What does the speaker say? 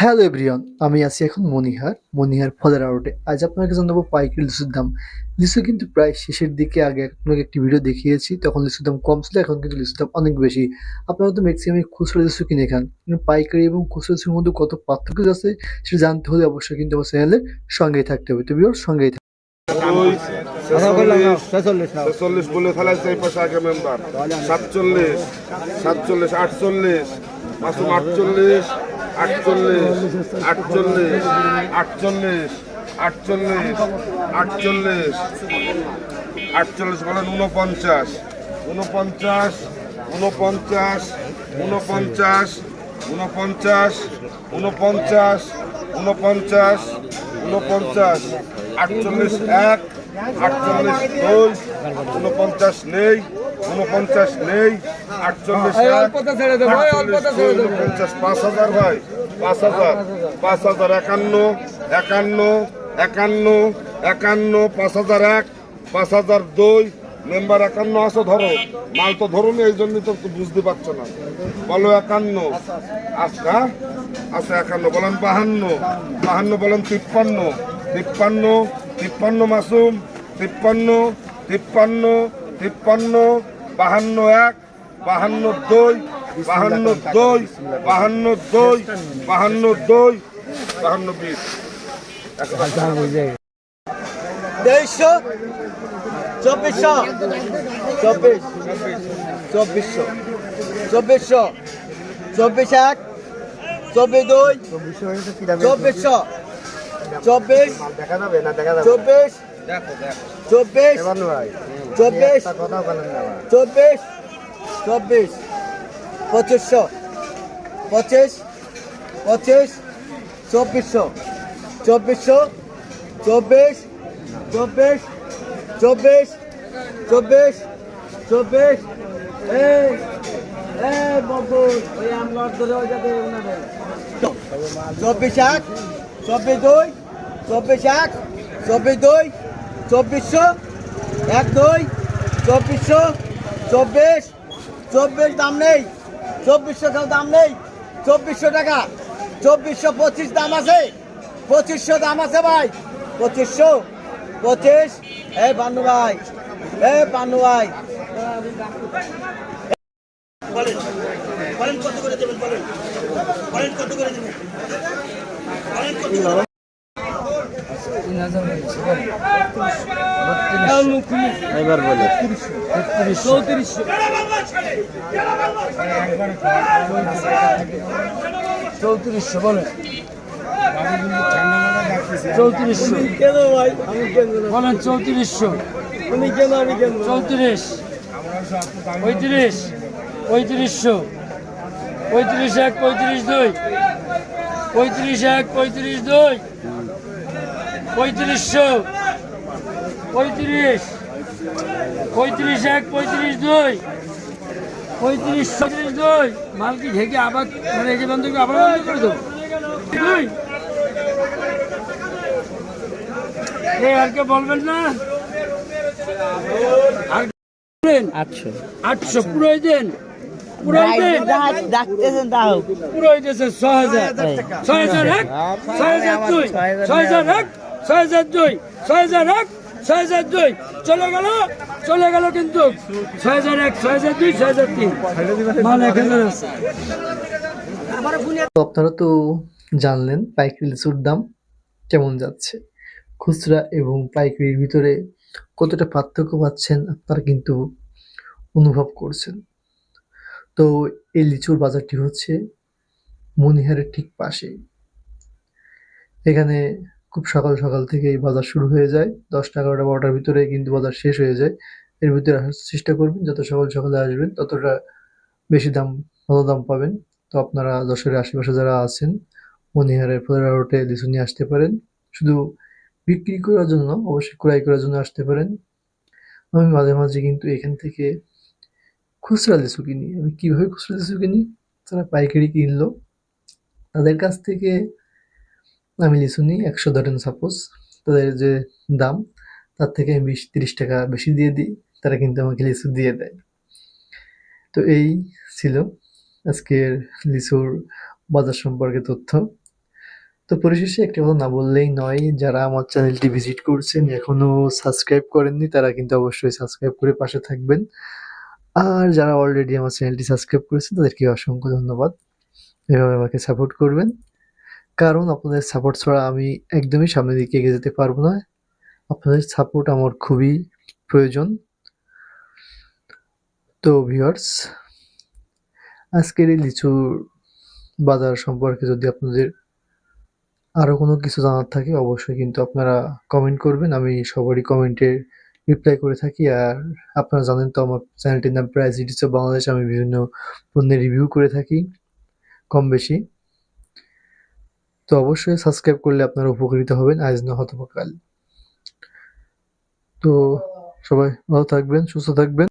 Hello everyone, আমি আছি এখন মনিহার। মনিহার ফলের আউটে আজ আপনাকে জানাব পাইকারি লিচুর দাম। লিচু কিন্তু প্রায় শেষের দিকে আগে আপনাকে একটি ভিডিও দেখিয়েছি, তখন লিচুর দাম কম ছিল, এখন কিন্তু লিচুর দাম অনেক বেশি। আপনারা তো ম্যাক্সিমাম খুচরো লিচু কিনে খান। পাইকারি এবং খুচরো লিচুর মধ্যে কত পার্থক্য আছে, সেটা জানতে হলে অবশ্যই কিন্তু আমার চ্যানেলের সঙ্গেই থাকতে হবে। তো বিওর সঙ্গেই মেম্বার সাতচল্লিশ সাতচল্লিশ, আটচল্লিশ, মাসুম আটচল্লিশ। আটচল্লিশ আটচল্লিশ আটচল্লিশ আটচল্লিশ আটচল্লিশ আটচল্লিশ বলেন উনপঞ্চাশ উনপঞ্চাশ উনপঞ্চাশ উনপঞ্চাশ উনপঞ্চাশ উনপঞ্চাশ উনপঞ্চাশ উনপঞ্চাশ আটচল্লিশ এক, আটচল্লিশ দুই উনপঞ্চাশ নেই উনপঞ্চাশ নেই আটচল্লিশ উনপঞ্চাশ পাঁচ হাজার ভাই পাঁচ হাজার পাঁচ হাজার একান্ন একান্ন একান্ন একান্ন পাঁচ হাজার এক পাঁচ হাজার দুই মেম্বার একান্ন আসো ধরো মাল তো ধরুন এই জন্যই তো বুঝতে পারছ না। বলো একান্ন আচ্ছা আচ্ছা একান্ন বলেন বাহান্ন বাহান্ন বলেন তিপ্পান্ন তিপ্পান্ন তিপ্পান্ন মাসুম তিপ্পান্ন তিপ্পান্ন তিপ্পান্ন বাহান্ন এক বাহান্ন দুই বাহান্ন দুই বাহান্ন দুই বাহান্ন দুই বাহান্ন বিশ। তেইশশো চব্বিশশো চব্বিশ চব্বিশশো চব্বিশশো চব্বিশ এক চব্বিশ দুই চব্বিশশো চব্বিশ দেখা যাবে না দেখা যাবে চব্বিশ চব্বিশ চব্বিশ। চব্বিশ চব্বিশ, পঁচিশশো, পঁচিশ পঁচিশ, চব্বিশশো চব্বিশশো, চব্বিশ চব্বিশ চব্বিশ চব্বিশ চব্বিশ। চব্বিশ এক, চব্বিশ দুই, চব্বিশ এক, চব্বিশ দুই, চব্বিশশো, এক দুই, চব্বিশশো, চব্বিশ। চব্বিশ দাম নেই। চব্বিশশো কেউ দাম নেই। চব্বিশশো টাকা। চব্বিশশো পঁচিশ দাম আছে। পঁচিশশো দাম আছে ভাই। পঁচিশশো। পঁচিশ। এ পান্নু ভাই। এ পান্নু ভাই। বলেন। কত করে দেবেন বলেন। বলেন কত করে দেবেন। বলেন কত এবার বলে। চৌত্রিশশো চৌত্রিশশো বলেন চৌত্রিশশো কেন ভাই বলেন চৌত্রিশশো আমি কেন আমি কেন চৌত্রিশ। পঁয়ত্রিশ। পঁয়ত্রিশশো পঁয়ত্রিশ এক পঁয়ত্রিশ দুই। পঁয়ত্রিশ এক পঁয়ত্রিশ দুই। পঁয়ত্রিশশো। পঁয়ত্রিশ। পঁয়ত্রিশ এক পঁয়ত্রিশ দুই। পঁয়ত্রিশ পঁয়ত্রিশ দুই। মাল কি ঢেকে আবার মানে এই যে বন্ধ আবার বন্ধ করে দেবো। দুই। এই আর কে বলবেন না? আর আটশো। আটশো পুরোই দেন। পুরোই দেন। ছ হাজার। ছয় হাজার এক ছয় হাজার দুই। ছয় হাজার এক। ছয় দুই, ছয় এক, ছয় দুই। চলে গেল চলে গেল কিন্তু ছয় এক, ছয় দুই, ছয় তিন। মাল এক হাজার আছে আপনারা তো জানলেন পাইকারি লিচুর দাম কেমন যাচ্ছে। খুচরা এবং পাইকারির ভিতরে কতটা পার্থক্য পাচ্ছেন আপনারা কিন্তু অনুভব করছেন। তো এই লিচুর বাজারটি হচ্ছে মনিহারের ঠিক পাশে। এখানে খুব সকাল সকাল থেকে এই বাজার শুরু হয়ে যায়। দশটা, এগারোটা, বারোটার ভিতরে কিন্তু বাজার শেষ হয়ে যায়। এর ভিতরে আসার চেষ্টা করবেন, যত সকাল সকালে আসবেন, ততটা বেশি দাম, ভালো দাম পাবেন। তো আপনারা যশোরের আশেপাশে যারা আছেন মনিহারের ফলেরা রোডে লিচু নিয়ে আসতে পারেন। শুধু বিক্রি করার জন্য, অবশ্যই ক্রয় করার জন্য আসতে পারেন। আমি মাঝে মাঝে কিন্তু এখান থেকে খুচরা লিচু কিনি। আমি কীভাবে খুচরা লিচু কিনি? তারা পাইকারি কিনলো। তাদের কাছ থেকে আমি লিচু নিই একশো ধরেন সাপোজ তাদের যে দাম, তার থেকে আমি বিশ, তিরিশ টাকা বেশি দিয়ে দিই, তারা কিন্তু আমাকে লিচু দিয়ে দেয়। তো এই ছিল আজকের লিচুর বাজার সম্পর্কে তথ্য। তো পরিশেষে একটা কথা না বললেই নয়, যারা আমার চ্যানেলটি ভিজিট করছেন এখনও সাবস্ক্রাইব করেননি, তারা কিন্তু অবশ্যই সাবস্ক্রাইব করে পাশে থাকবেন। আর যারা অলরেডি আমার চ্যানেলটি সাবস্ক্রাইব করেছেন, তাদেরকে অসংখ্য ধন্যবাদ। এভাবে আমাকে সাপোর্ট করবেন। কারণ আপনাদের সাপোর্ট ছাড়া আমি একদমই সামনের দিকে এগিয়ে যেতে পারব না। আপনাদের সাপোর্ট আমার খুবই প্রয়োজন। তো ভিউয়ার্স আজকের এই লিচুর বাজার সম্পর্কে যদি আপনাদের আরও কোনো কিছু জানার থাকে, অবশ্যই কিন্তু আপনারা কমেন্ট করবেন। আমি সবারই কমেন্টের রিপ্লাই করে থাকি। আর আপনারা জানেন তো আমার চ্যানেলটির নাম প্রাইস ইডিস বাংলাদেশ আমি বিভিন্ন পণ্যের রিভিউ করে থাকি কম বেশি তো অবশ্যই সাবস্ক্রাইব করলে আপনারা উপকৃত হবেন। আজ না হতবা তো সবাই ভালো থাকবেন, সুস্থ থাকবেন।